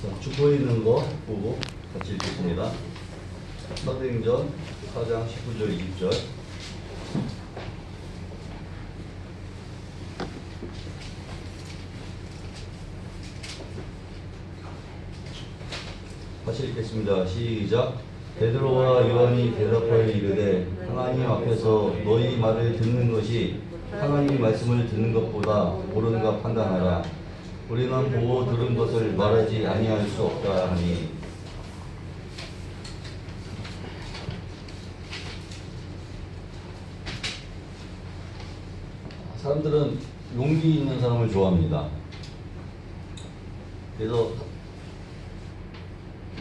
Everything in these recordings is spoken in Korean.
자, 주포에 있는 거 보고 같이 읽겠습니다. 사도행전 4장 19절 20절 다시 읽겠습니다. 시작. 베드로와 요한이 대답하여 이르되 하나님 앞에서 너희 말을 듣는 것이 하나님 말씀을 듣는 것보다 옳은가 판단하라. 우리는 보고 들은 것을 말하지 아니할 수 없다 하니 사람들은 용기 있는 사람을 좋아합니다. 그래서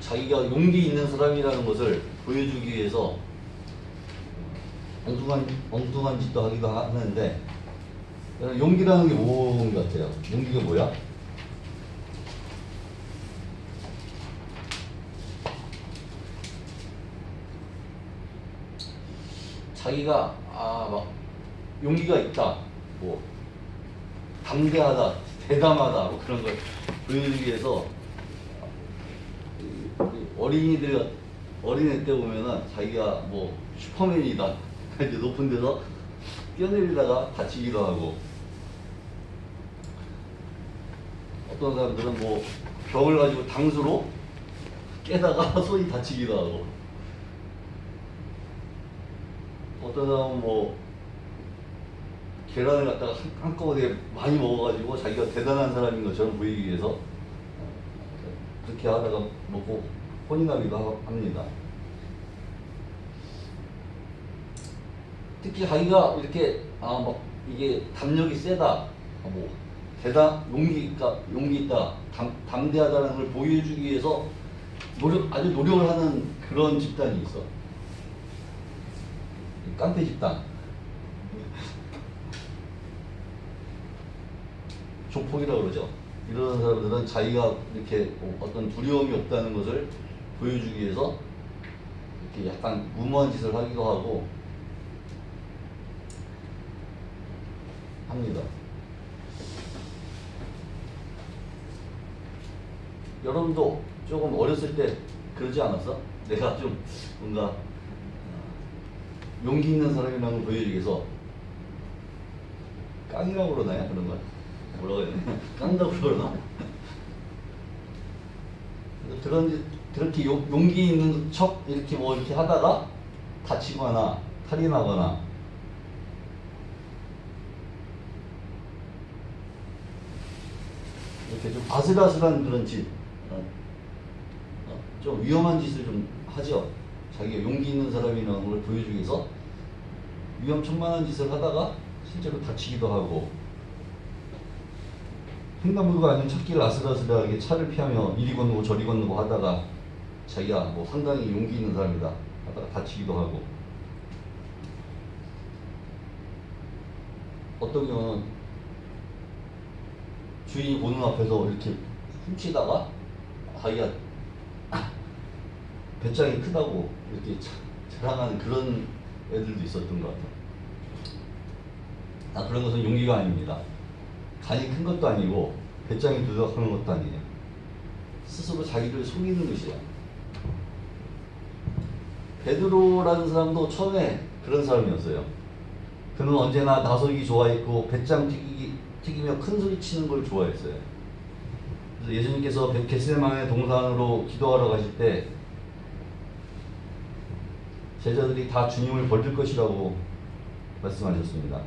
자기가 용기 있는 사람이라는 것을 보여주기 위해서 엉뚱한 엉뚱한 짓도 하기도 하는데 용기라는 게뭔 같아요? 용기가 뭐야? 자기가 아 막 용기가 있다, 뭐 담대하다, 대담하다, 뭐 그런 걸 보여주기 위해서 어린이들 어린애 때 보면은 자기가 뭐 슈퍼맨이다 이제 높은 데서 뛰어내리다가 다치기도 하고. 어떤 사람들은 뭐 벽을 가지고 당수로 깨다가 손이 다치기도 하고 어떤 사람은 뭐 계란을 갖다가 한- 한꺼번에 많이 먹어가지고 자기가 대단한 사람인 것처럼 보이기 위해서 그렇게 하다가 먹고 혼이 나기도 하- 합니다. 특히 자기가 이렇게 아 막 이게 담력이 세다, 아, 뭐 대단 용기가 용기 있다, 담, 담대하다는 걸 보여주기 위해서 노력 아주 노력을 하는 그런 집단이 있어. 이 깡패 집단. 조폭이라고 그러죠. 이런 사람들은 자기가 이렇게 어떤 두려움이 없다는 것을 보여주기 위해서 이렇게 약간 무모한 짓을 하기도 하고 합니다. 여러분도 조금 어렸을 때 그러지 않았어? 내가 좀 뭔가 어, 용기 있는 사람이라는 걸 보여주기 위해서 깡이라고 그러나요? 그런 걸? 뭐라고 해야 되나? 깡다고 그러나? 그런 그렇게 용, 용기 있는 척 이렇게 뭐 이렇게 하다가 다치거나 탈이 나거나 이렇게 좀 아슬아슬한 그런 짓, 어, 어, 좀 위험한 짓을 좀 하죠. 자기가 용기 있는 사람이라는 걸 보여주기 위해서 위험천만한 짓을 하다가 실제로 다치기도 하고. 횡단보도가 아닌 찾기를 아슬아슬하게 차를 피하며 이리 건너고 저리 건너고 하다가 자기가 뭐 상당히 용기 있는 사람이다 하다가 다치기도 하고. 어떤 경우는 주인이 보는 앞에서 이렇게 훔치다가 자기가 배짱이 크다고 이렇게 자- 자랑하는 그런 애들도 있었던 것 같아요. 아, 그런 것은 용기가 아닙니다. 간이 큰 것도 아니고 배짱이 두덕하는 것도 아니에요. 스스로 자기를 속이는 것이야. 베드로라는 사람도 처음에 그런 사람이었어요. 그는 언제나 나서기 좋아했고 배짱 튀기, 튀기며 큰 소리 치는 걸 좋아했어요. 예수님께서 벳- 겟세마네 동산으로 기도하러 가실 때 제자들이 다 주님을 벌릴 것이라고 말씀하셨습니다.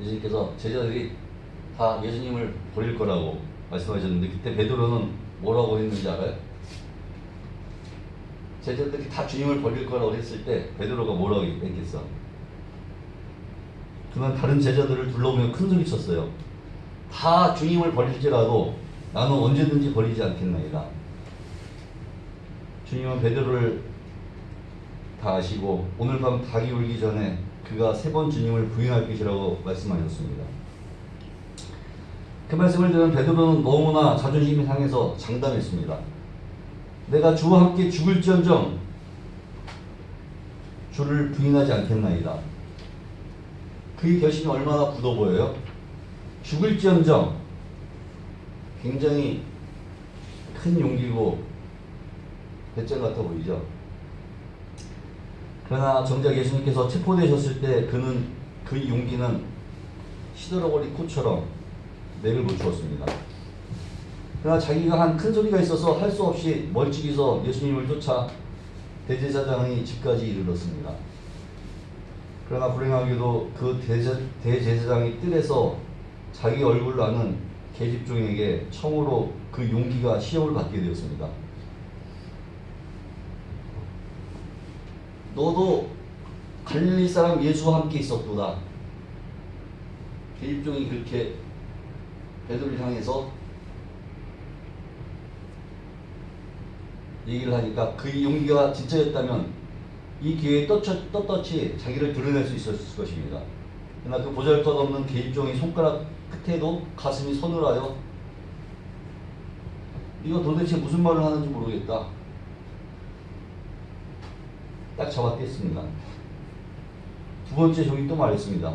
예수님께서 제자들이 다 예수님을 버릴 거라고 말씀하셨는데 그때 베드로는 뭐라고 했는지 알아요? 제자들이 다 주님을 버릴 거라고 했을 때 베드로가 뭐라고 했겠어? 그는 다른 제자들을 둘러보며 큰 소리 쳤어요. 다 주님을 버릴지라도 나는 언제든지 버리지 않겠나이다. 주님은 베드로를 다 아시고 오늘 밤 닭이 울기 전에 그가 세 번 주님을 부인할 것이라고 말씀하셨습니다. 그 말씀을 들은 베드로는 너무나 자존심이 상해서 장담했습니다. 내가 주와 함께 죽을지언정 주를 부인하지 않겠나이다. 그의 결심이 얼마나 굳어 보여요? 죽을지언정 굉장히 큰 용기고 배짱 같아 보이죠. 그러나 정작 예수님께서 체포되셨을 때 그는 그 용기는 시들어버린 코처럼 맥을 못 추었습니다. 그러나 자기가 한 큰 소리가 있어서 할 수 없이 멀찍이서 예수님을 쫓아 대제사장의 집까지 이르렀습니다. 그러나 불행하게도 그 대제, 대제사장의 뜰에서 자기 얼굴 나는 계집종에게 처음으로 그 용기가 시험을 받게 되었습니다. 너도 갈릴리 사람 예수와 함께 있었구나. 계집종이 그렇게 베드로를 향해서 얘기를 하니까 그 용기가 진짜였다면 이 기회에 떳떳, 떳떳이 자기를 드러낼 수 있었을 것입니다. 그러나 그 보잘것없는 계집종의 손가락 끝에도 가슴이 서늘하여 이거 도대체 무슨 말을 하는지 모르겠다. 딱 잡았겠습니다. 두 번째 종이 또 말했습니다.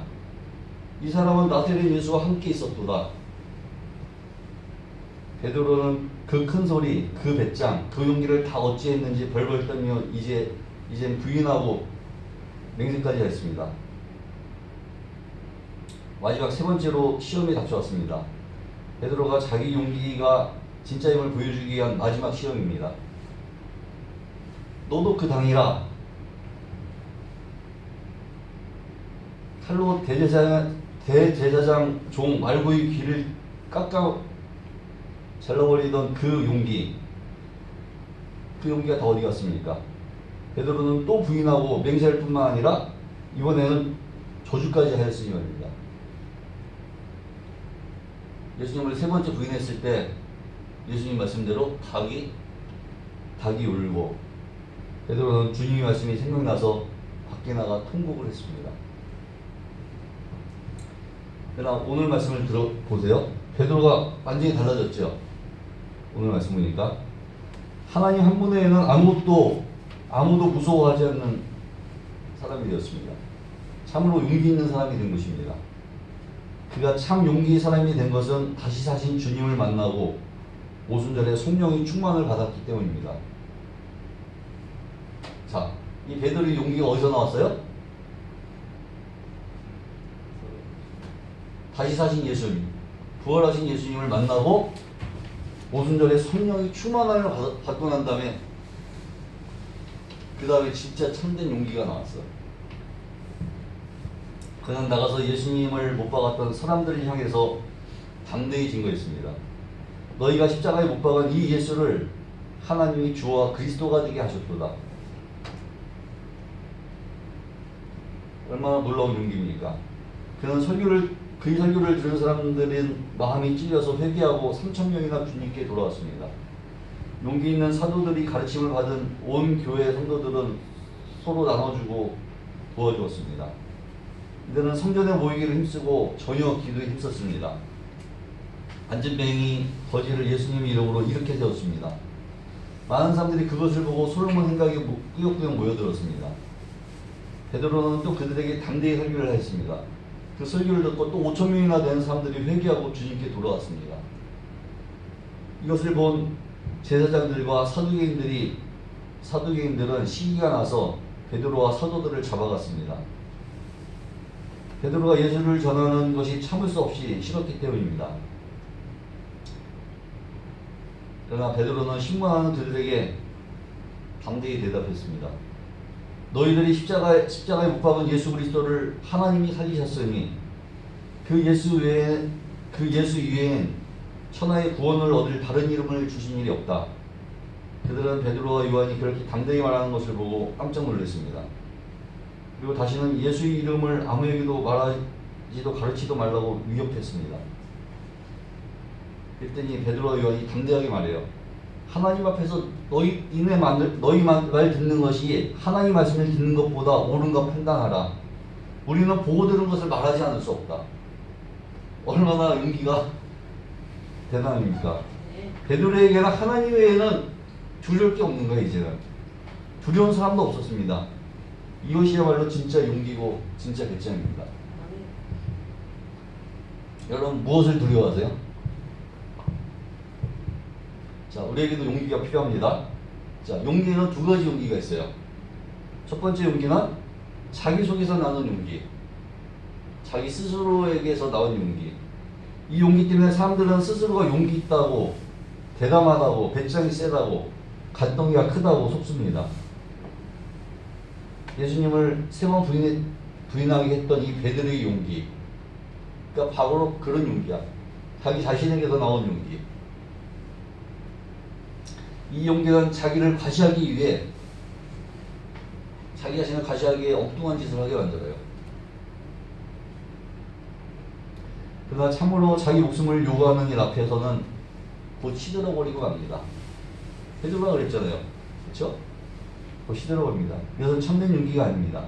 이 사람은 나사렛 예수와 함께 있었도다. 베드로는 그 큰 소리, 그 배짱, 그 용기를 다 어찌했는지 벌벌 떨며 이제 이제 부인하고 맹세까지 했습니다. 마지막 세 번째로 시험이 닥쳐왔습니다. 베드로가 자기 용기가 진짜임을 보여주기 위한 마지막 시험입니다. 너도 그 당이라 칼로 대제사장, 대제사장 종 말고의 귀를 깎아 잘라버리던 그 용기 그 용기가 다 어디 갔습니까? 베드로는 또 부인하고 맹세할 뿐만 아니라 이번에는 저주까지 하였으니 말입니다. 예수님을 세 번째 부인했을 때 예수님 말씀대로 닭이 닭이 울고 베드로는 주님의 말씀이 생각나서 밖에 나가 통곡을 했습니다. 그러나 오늘 말씀을 들어보세요. 베드로가 완전히 달라졌죠. 오늘 말씀 보니까 하나님 한 분에는 아무것도 아무도 무서워하지 않는 사람이 되었습니다. 참으로 용기 있는 사람이 된 것입니다. 그가 참 용기의 사람이 된 것은 다시 사신 주님을 만나고 오순절에 성령의 충만을 받았기 때문입니다. 자, 이 베드로의 용기가 어디서 나왔어요? 다시 사신 예수님, 부활하신 예수님을 만나고 오순절에 성령이 받- 받고 난 다음에 그 다음에 진짜 참된 용기가 나왔어. 그는 나가서 예수님을 못 박았던 사람들을 향해서 당대히 증거했습니다. 너희가 십자가에 못 박은 이 예수를 하나님이 주와 그리스도가 되게 하셨도다. 얼마나 놀라운 용기입니까? 그는 설교를 그의 설교를 들은 사람들은 마음이 찔려서 회개하고 3천 명이나 주님께 돌아왔습니다. 용기 있는 사도들이 가르침을 받은 온 교회 성도들은 서로 나눠주고 도와주었습니다. 이들은 성전에 모이기를 힘쓰고 전혀 기도에 힘썼습니다. 안진뱅이 거지를 예수님 이름으로 이렇게 세웠습니다. 많은 사람들이 그것을 보고 솔로몬 생각에 모- 꾸역꾸역 모여들었습니다. 베드로는 또 그들에게 당대히 설교를 했습니다. 그 설교를 듣고 또 5천 명이나 되는 사람들이 회개하고 주님께 돌아왔습니다. 이것을 본 제사장들과 사두개인들이 사두개인들은 시기가 나서 베드로와 사도들을 잡아갔습니다. 베드로가 예수를 전하는 것이 참을 수 없이 싫었기 때문입니다. 그러나 베드로는 신문하는 그들에게 당대히 대답했습니다. 너희들이 십자가에, 십자가에 못 박은 예수 그리스도를 하나님이 살리셨으니 그 예수 외에 그 예수 이외엔 천하의 구원을 얻을 다른 이름을 주신 일이 없다. 그들은 베드로와 요한이 그렇게 당당히 말하는 것을 보고 깜짝 놀랐습니다. 그리고 다시는 예수의 이름을 아무에게도 말하지도 가르치도 말라고 위협했습니다. 그랬더니 베드로와 요한이 담대하게 말해요. 하나님 앞에서 너희 이네 말 너희 말 듣는 것이 하나님 말씀을 듣는 것보다 옳은가 판단하라. 우리는 보고 들은 것을 말하지 않을 수 없다. 얼마나 용기가 대단합니까? 베드로에게는 하나님 외에는 두려울 게 없는 거예요 이제는 두려운 사람도 없었습니다. 이것이야말로 진짜 용기고 진짜 배짱입니다. 여러분 무엇을 두려워하세요? 자, 우리에게도 용기가 필요합니다. 자, 용기는 두 가지 용기가 있어요. 첫 번째 용기는 자기 속에서 나는 용기. 자기 스스로에게서 나온 용기. 이 용기 때문에 사람들은 스스로가 용기 있다고, 대담하다고, 배짱이 세다고, 갈등기가 크다고 속습니다. 예수님을 세 번 부인해, 부인하게 했던 이 베드로의 용기. 그러니까 바로 그런 용기야. 자기 자신에게서 나온 용기. 이 용기는 자기를 과시하기 위해 자기 자신을 과시하기 위해 엉뚱한 짓을 하게 만들어요. 그러나 참으로 자기 목숨을 요구하는 일 앞에서는 곧 시들어버리고 갑니다. 베드로가 그랬잖아요. 그렇죠? 곧 시들어버립니다. 이것은 참된 용기가 아닙니다.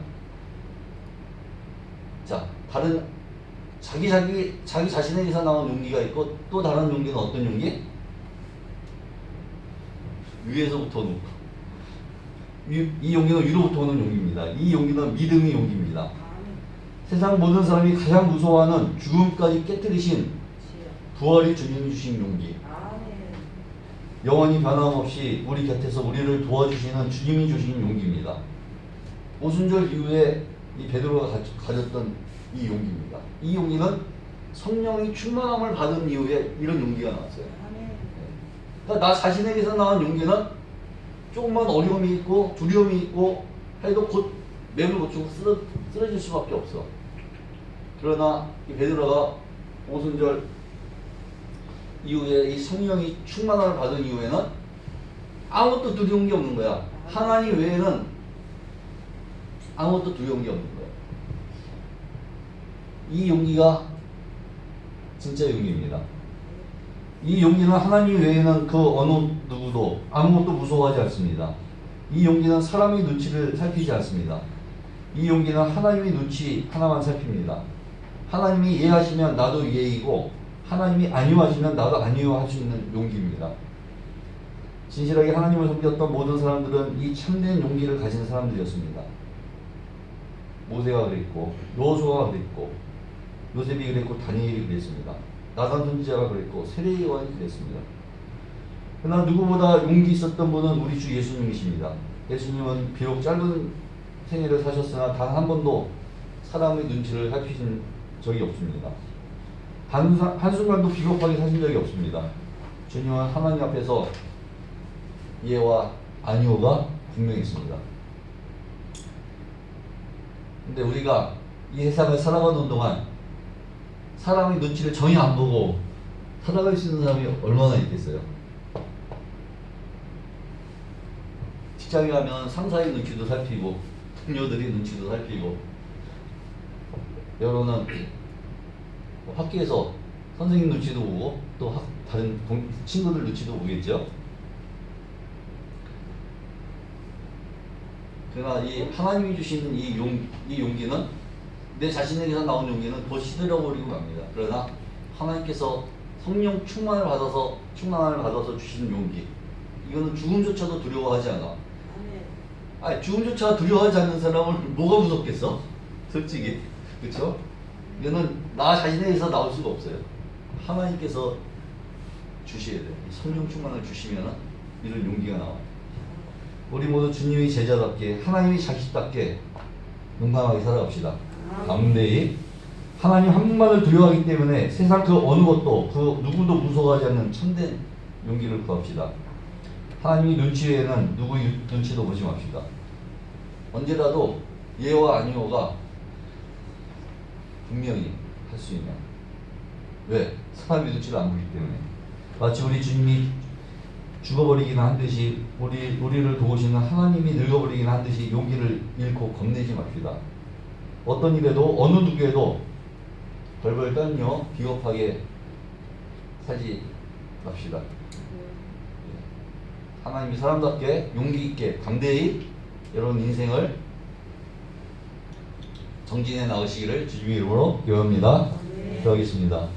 자, 다른 자기 자기 자기 자신에게서 나온 용기가 있고 또 다른 용기는 어떤 용기? 위에서부터 오는 위, 이 용기는 위로부터 오는 용기입니다. 이 용기는 믿음의 용기입니다. 세상 모든 사람이 가장 무서워하는 죽음까지 깨뜨리신 부활이 주님이 주신 용기. 영원히 변함없이 우리 곁에서 우리를 도와주시는 주님이 주신 용기입니다. 오순절 이후에 이 베드로가 가- 가졌던 이 용기입니다. 이 용기는 성령의 충만함을 받은 이후에 이런 용기가 나왔어요. 그러니까 나 자신에게서 나온 용기는 조금만 어려움이 있고 두려움이 있고 해도 곧 매를 고치고 쓰러, 쓰러질 수밖에 없어. 그러나 이 베드로가 오순절 이후에 이 성령이 충만함을 받은 이후에는 아무것도 두려운 게 없는 거야. 하나님 외에는 아무것도 두려운 게 없는 거야. 이 용기가 진짜 용기입니다. 이 용기는 하나님 외에는 그 어느 누구도 아무것도 무서워하지 않습니다. 이 용기는 사람의 눈치를 살피지 않습니다. 이 용기는 하나님의 눈치 하나만 살핍니다. 하나님이 이해하시면 나도 이해이고 하나님이 아니하시면 나도 있는 용기입니다. 진실하게 하나님을 섬겼던 모든 사람들은 이 참된 용기를 가진 사람들이었습니다. 모세가 그랬고 여호수아가 그랬고 요셉이 그랬고 다니엘이 그랬습니다. 나단 선지자가 그랬고 세례 요한이 그랬습니다. 그러나 누구보다 용기 있었던 분은 우리 주 예수님이십니다. 예수님은 비록 짧은 생애를 사셨으나 단 한 번도 사람의 눈치를 살피신 적이 없습니다. 한, 한순간도 비겁하게 사신 적이 없습니다. 주님은 하나님 앞에서 예와 아니오가 분명히 있습니다. 근데 우리가 이 세상을 살아가는 동안 사람의 눈치를 전혀 안 보고 살아갈 수 있는 사람이 얼마나 있겠어요? 직장에 가면 상사의 눈치도 살피고 동료들의 눈치도 살피고 여러분은 뭐 학교에서 선생님 눈치도 보고 또 학, 다른 동, 친구들 눈치도 보겠죠. 그러나 이 하나님이 주시는 이, 용, 이 용기는 내 자신에게서 나온 용기는 더 시들어버리고 갑니다. 그러나 하나님께서 성령 충만을 받아서 충만을 받아서 주시는 용기 이거는 죽음조차도 두려워하지 않아. 아니 죽음조차 두려워하지 않는 사람을 뭐가 무섭겠어? 솔직히 그렇죠? 이거는 나 자신에게서 나올 수가 없어요. 하나님께서 주셔야 돼요. 이 성령 충만을 주시면 이런 용기가 나와요. 우리 모두 주님의 제자답게 하나님의 자식답게 용감하게 살아갑시다. 담대히 하나님 한 분만을 두려워하기 때문에 세상 그 어느 것도 그 누구도 무서워하지 않는 참된 용기를 구합시다. 하나님의 눈치 외에는 누구의 눈치도 보지 맙시다. 언제라도 예와 아니오가 분명히 할 수 있는 왜? 사람의 눈치를 안 보기 때문에 마치 우리 주님이 죽어버리기는 한 듯이 우리, 우리를 도우시는 하나님이 늙어버리기는 한 듯이 용기를 잃고 겁내지 맙시다. 어떤 일에도 어느 누구에도 벌벌 떨며 비겁하게 살지 맙시다. 하나님이 사람답게 용기 있게 담대히 여러분 인생을 정진해 나가시기를 주님의 이름으로 기원합니다. 기도하겠습니다.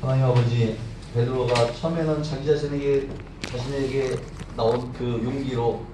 하나님 아버지 베드로가 처음에는 자기 자신에게 자신에게 나온 그 용기로